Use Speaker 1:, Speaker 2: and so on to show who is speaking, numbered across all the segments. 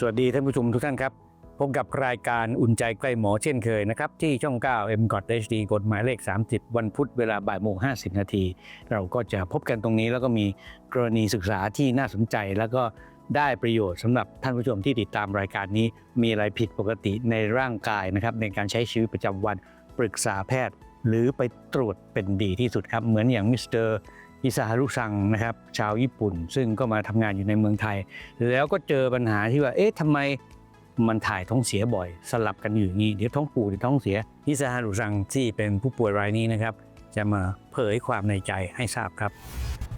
Speaker 1: สวัสดีท่านผู้ชมทุกท่านครับ พบกับรายการอุ่นใจใกล้หมอเช่นเคยนะครับ ที่ช่อง 9 m c o t HD กฎหมายเลข 30 วันพุธเวลาบ่ายโมง 50 นาที เราก็จะพบกันตรงนี้แล้วก็มีกรณีศึกษาที่น่าสนใจ แล้วก็ได้ประโยชน์สำหรับท่านผู้ชมที่ติดตามรายการนี้ มีอะไรผิดปกติในร่างกายนะครับในการใช้ชีวิตประจำวันปรึกษาแพทย์ หรือไปตรวจเป็นดีที่สุดครับเหมือนอย่างมิสเตอร์ อิซาฮารุซังนะครับ ชาวญี่ปุ่น ซึ่งก็มาทำงานอยู่ในเมืองไทย แล้วก็เจอปัญหาที่ว่า เอ๊ะทำไมมันถ่ายท้องเสียบ่อย สลับกันอยู่อย่างนี้ เดี๋ยวท้องผูกเดี๋ยวท้องเสียอิซาฮารุซังที่เป็นผู้ป่วยรายนี้นะครับ จะมาเผยความในใจให้ทราบครับ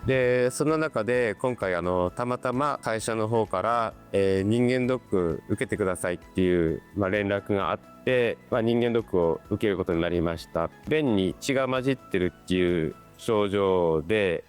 Speaker 2: でその中で今回あのたまたま会社の方から、えー人間ドック受けてくださいっていう、まあ、連絡があって、まあ、人間ドックを受けることになりました便に血が混じってるっていう 症状で、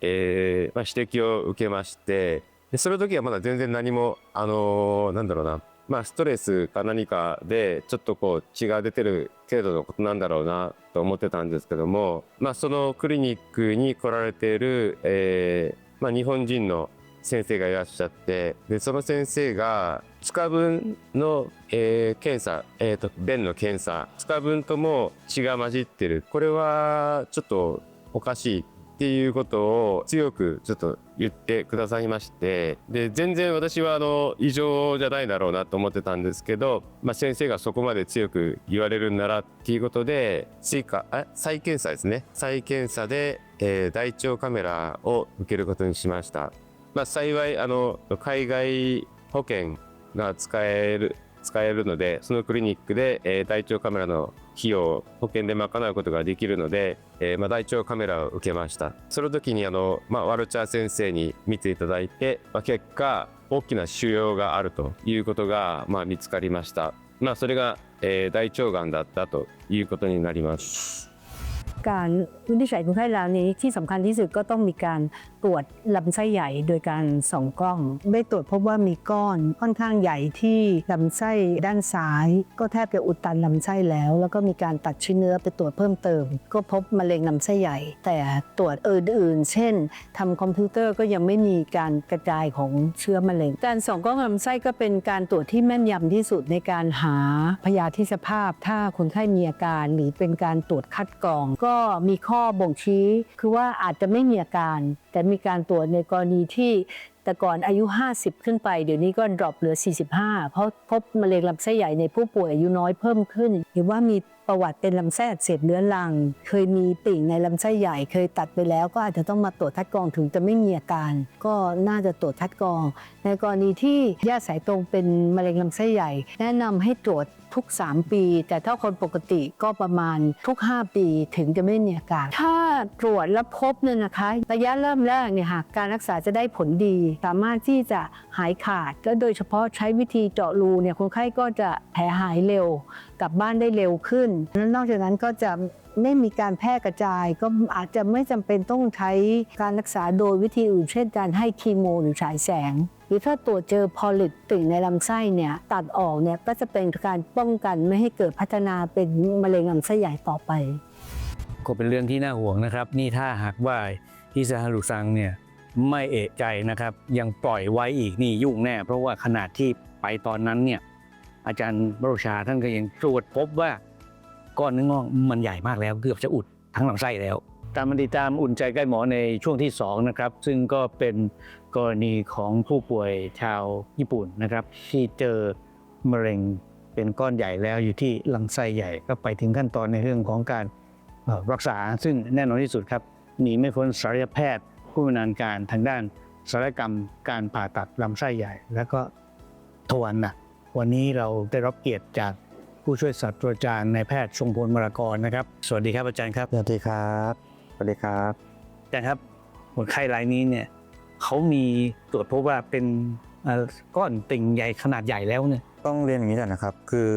Speaker 2: えーまあ、指摘を受けましてでその時はまだ全然何もあのーなんだろうなまあストレスか何かでちょっとこう血が出てる程度のことなんだろうなと思ってたんですけども、まあ、そのクリニックに来られている、えーまあ、日本人の先生がいらっしゃってでその先生が使う分の、えー検査、えー、と便の検査使う分とも血が混じってる。これはちょっとおかしいっていうことを強くちょっと言ってくださいましてで全然私はあの異常じゃないだろうなと思ってたんですけど、まあ、先生がそこまで強く言われるんならっていうことで追加あ再検査ですね。再検査で、えー大腸カメラを受けることにしました、まあ、幸いあの海外保険が使える使えるのでそのクリニックで、えー大腸カメラの費用保険で賄うことができるので、えーまあ、大腸カメラを受けました。その時にあの、まあ、ワルチャー先生に見ていただいて、まあ、結果大きな腫瘍があるということが、まあ、見つかりました、まあ、それが、えー大腸がんだったということになります。
Speaker 3: การวินิจฉัยคนไข้แล้วนี้ที่สำคัญที่สุดก็ต้องมีการตรวจลำไส้ใหญ่โดยการส่องกล้อง ได้ตรวจพบว่ามีก้อนค่อนข้างใหญ่ที่ลำไส้ด้านซ้าย ก็แทบจะอุดตันลำไส้แล้ว แล้วก็มีการตัดชิ้นเนื้อไปตรวจเพิ่มเติม ก็พบมะเร็งลำไส้ใหญ่ แต่ตรวจอื่นๆเช่นทำคอมพิวเตอร์ก็ยังไม่มีการกระจายของเชื้อมะเร็ง การส่องกล้องลำไส้ก็เป็นการตรวจที่แม่นยำที่สุดในการหาพยาธิสภาพ ถ้าคนไข้มีอาการหรือเป็นการตรวจคัดกรองก็็มีข้อบ่งชี้ คือว่าอาจจะไม่มีอาการ แต่มีการตรวจในกรณีที่แต่ก่อนอายุ 50 ขึ้นไป เดี๋ยวนี้ก็ดรอปเหลือ 45 เพราะพบมะเร็งลำไส้ใหญ่ในผู้ป่วยอายุน้อยเพิ่มขึ้น หรือว่ามีประวัติเป็นลำไส้อักเสบเรื้อรัง เคยมีติ่งในลำไส้ใหญ่ เคยตัดไปแล้วก็อาจจะต้องมาตรวจคัดกรองถึงจะไม่มีอาการ ก็น่าจะตรวจคัดกรอง ในกรณีที่ญาติสายตรงเป็นมะเร็งลำไส้ใหญ่ แนะนำให้ตรวจทุก 3 ปี แต่ถ้าคนปกติก็ประมาณทุก 5 ปีถึงจะไม่มีอาการ ถ้าตรวจแล้วพบเนี่ยนะคะ ระยะเริ่มแรกเนี่ยหากการรักษาจะได้ผลดี สามารถที่จะหายขาด และโดยเฉพาะใช้วิธีเจาะรูเนี่ยคนไข้ก็จะแผลหายเร็ว กลับบ้านได้เร็วขึ้น แล้วนอกจากนั้นก็จะไม่มีการแพร่กระจาย ก็อาจจะไม่จำเป็นต้องใช้การรักษาโดยวิธีอื่น เช่นการให้คีโม หรือฉายแสง หรือถ้าตรวจเจอพอลิปติ่งในลำไส้เนี่ยตัดออกเนี่ยก็จะเป็นการป้องกันไม่ให้เกิดพัฒนาเป็นมะเร็งลำไส้ใหญ่ต่อไป
Speaker 1: ก็เป็นเรื่องที่น่าห่วงนะครับ นี่ถ้าหากว่าอิซาฮารุซังเนี่ยไม่เอะใจนะครับ ยังปล่อยไว้อีกนี่ยุ่งแน่ เพราะว่าขนาดที่ไปตอนนั้นเนี่ย อาจารย์บรชาท่านก็ยังตรวจพบว่าก้อนเนื้องอกมันใหญ่มากแล้ว เกือบจะอุดทั้งลำไส้แล้ว ตามมาติดตามอุ่นใจใกล้หมอในช่วงที่2นะครับซึ่งก็เป็นกรณีของผู้ป่วยชาวญี่ปุ่นนะครับที่เจอมะเร็งเป็นก้อนใหญ่แล้วอยู่ที่ลำไส้ใหญ่ก็ไปถึงขั้นตอนในเรื่องของการรักษา ซึ่งแน่นอนที่สุดครับหนีไม่พ้นศัลยแพทย์ ผู้ชำนาญการทางด้านศัลยกรรมการผ่าตัดลำไส้ใหญ่ แล้วก็ทวารหนัก วันนี้เราได้รับเกียรติจากผู้ช่วยศาสตราจารย์นายแพทย์ทรงพลมรากรนะครับ สวัสดีครับอาจารย์ครับ
Speaker 4: สวัสดีครับ สวัสดีครับ
Speaker 1: อาจารย์ครับคนไข้รายนี้เนี่ยเขามีตรวจพบว่าเป็นเอ่อก้อนติ่งใหญ่ขนาดใหญ่แล้วเนี่ย
Speaker 4: ต้องเรียนอย่างนี้ก่อนนะครับ คือ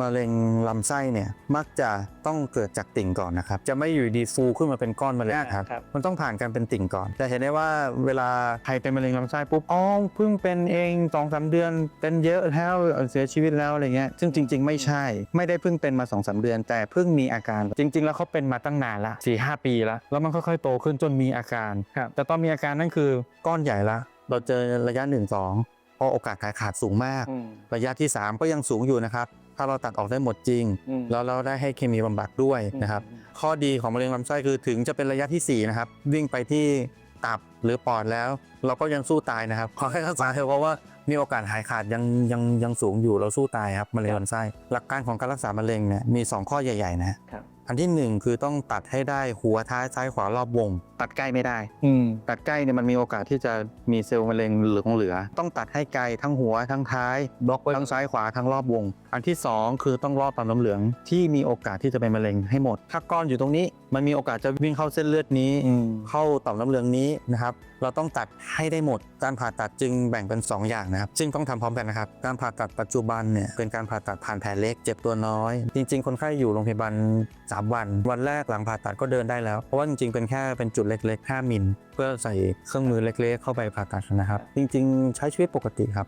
Speaker 4: มะเร็งลำไส้เนี่ยมักจะต้องเกิดจากติ่งก่อนนะครับ จะไม่อยู่ดีฟูขึ้นมาเป็นก้อนมะเร็งครับ
Speaker 1: ครับ
Speaker 4: มันต้องผ่านการเป็นติ่งก่อนแต่เห็นได้ว่าเวลาใครเป็นมะเร็งลำไส้ปุ๊บอ๋อเพิ่งเป็นเองสองสามเดือนเป็นเยอะแล้วเสียชีวิตแล้วอะไรเงี้ยซึ่งจริง ๆ ไม่ใช่ ไม่ได้เพิ่งเป็นมา2อสเดือน แต่เพิ่งมีอาการ จริง ๆ แล้วเขาเป็นมาตั้งนานละสี่ห้าปีแล้วแล้วมันค่อยๆโตขึ้นจนมีอาการ
Speaker 1: ครับ
Speaker 4: แต่ตอนมีอาการนั่นคือก้อนใหญ่ละ เราเจอระยะหนึ่งสองเพ ราะโอกาสขายขาดสูงมากระยะที่ 3 ก็ยังสูงอยู่นะครับ ถ้าเราตัดออกได้หมดจริง
Speaker 1: อืม
Speaker 4: แล้วเราได้ให้เคมีบำบัดด้วยนะครับ ข้อดีของมะเร็งลำไส้คือถึงจะเป็นระยะทีสี่4นะครับ วิ่งไปที่ตับหรือปอดแล้ว เราก็ยังสู้ตายนะครับขอให้รักษาเถอะเพราะว่ามีโอกาสหายขาดยังยังยังสูงอยู่เราสู้ตายครับมะเร็งลำไส้หลักการของการรักษามะเร็งเนี่ยมี 2 ข้อใหญ่ๆนะครับ อันที่ 1 คือต้องตัดให้ได้หัวท้ายซ้ายขวารอบวง ตัดใกล้ไม่ได้
Speaker 1: อืม
Speaker 4: ตัดใกล้เนี่ยมันมีโอกาสที่จะมีเซลล์มะเร็งเหลืองเหลือ ต้องตัดให้ไกลทั้งหัวทั้งท้ายบล็อกไว้ทั้งซ้ายขวาทั้งรอบวง อันที่ 2 คือต้องรอบต่อมน้ำเหลืองที่มีโอกาสที่จะเป็นมะเร็งให้หมด ถ้าก้อนอยู่ตรงนี้ มันมีโอกาสจะวิ่งเข้าเส้นเลือดนี้
Speaker 1: อืม
Speaker 4: เข้าต่อมน้ำเหลืองนี้นะครับเราต้องตัดให้ได้หมด การผ่าตัดจึงแบ่งเป็น 2 อย่างนะครับ ซึ่งต้องทำพร้อมกันนะครับ การผ่าตัดปัจจุบันเนี่ยเป็นการผ่าตัดผ่านแผลเล็กเจ็บตัวน้อย จริง ๆ คนไข้อยู่โรงพยาบาล3วัน วันแรกหลังผ่าตัดก็เดินได้แล้ว เพราะว่าจริงๆ เป็นแค่เป็นจุดเล็ก ๆ 5 มิล เพื่อใส่เครื่องมือเล็ก ๆ เข้าไปผ่าตัดนะครับ จริง ๆ ใช้ชีวิตปกติครับ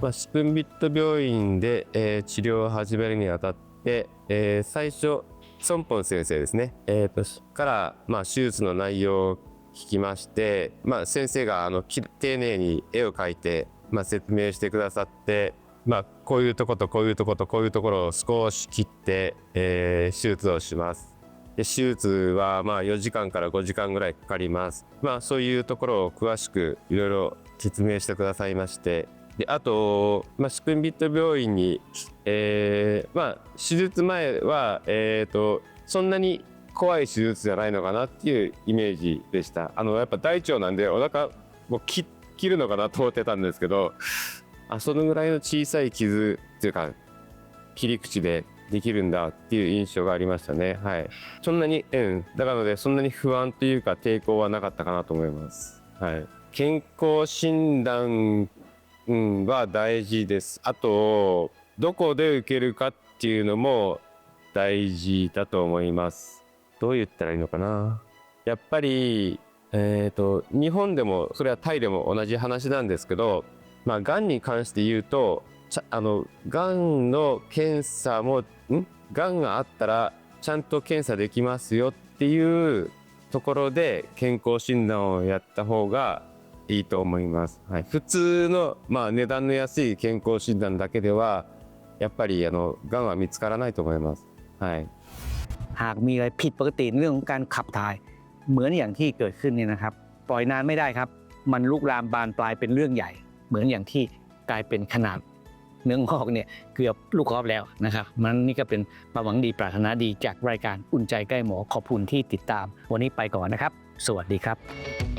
Speaker 2: まあ、スプーンビット病院で、えー治療を始めるにあたって、えー最初ソンポン先生ですね、えーとから、まあ、手術の内容を聞きまして、まあ、先生があのき丁寧に絵を描いて、まあ、説明してくださって、 まあ、こういうとことこういうとことこういうところを少し切って、えー手術をします。で手術はまあ4時間から5時間ぐらいかかります。まあそういうところを詳しくいろいろ説明してくださいまして、であと、まあ、スプンビット病院に、えーまあ、手術前は、えー、とそんなに怖い手術じゃないのかなっていうイメージでしたあのやっぱ大腸なんでお腹もう切切るのかなと思ってたんですけどあそのぐらいの小さい傷っていうか切り口でできるんだっていう印象がありましたねはいそんなにうんだからのでそんなに不安というか抵抗はなかったかなと思いますはい健康診断うん、は大事です。あと、どこで受けるかっていうのも大事だと思います。どう言ったらいいのかな。やっぱり、えっ、と、日本でも、それはタイでも同じ話なんですけど、まあ、がんに関して言うと、ちゃあの、がんの検査も、んがんがあったら、ちゃんと検査できますよっていうところで健康診断をやった方がいいと思います。はい、普通の、まあ、値段の安い健康診断だけでは、やっぱりあのがんは見つからないと思います。はい。
Speaker 1: หากมีอะไรผิดปกติในเรื่องของการขับถ่าย เหมือนอย่างที่เกิดขึ้นเนี่ยนะครับ ปล่อยนานไม่ได้ครับ มันลุกลามบานปลายเป็นเรื่องใหญ่ เหมือนอย่างที่กลายเป็นขนาดเนื้องอกเนี่ยเกือบลูกกอล์ฟแล้วนะครับมันนี่ก็เป็นความหวังดีปรารถนาดีจากรายการอุ่นใจใกล้หมอขอบคุณที่ติดตาม วันนี้ไปก่อนนะครับ สวัสดีครับ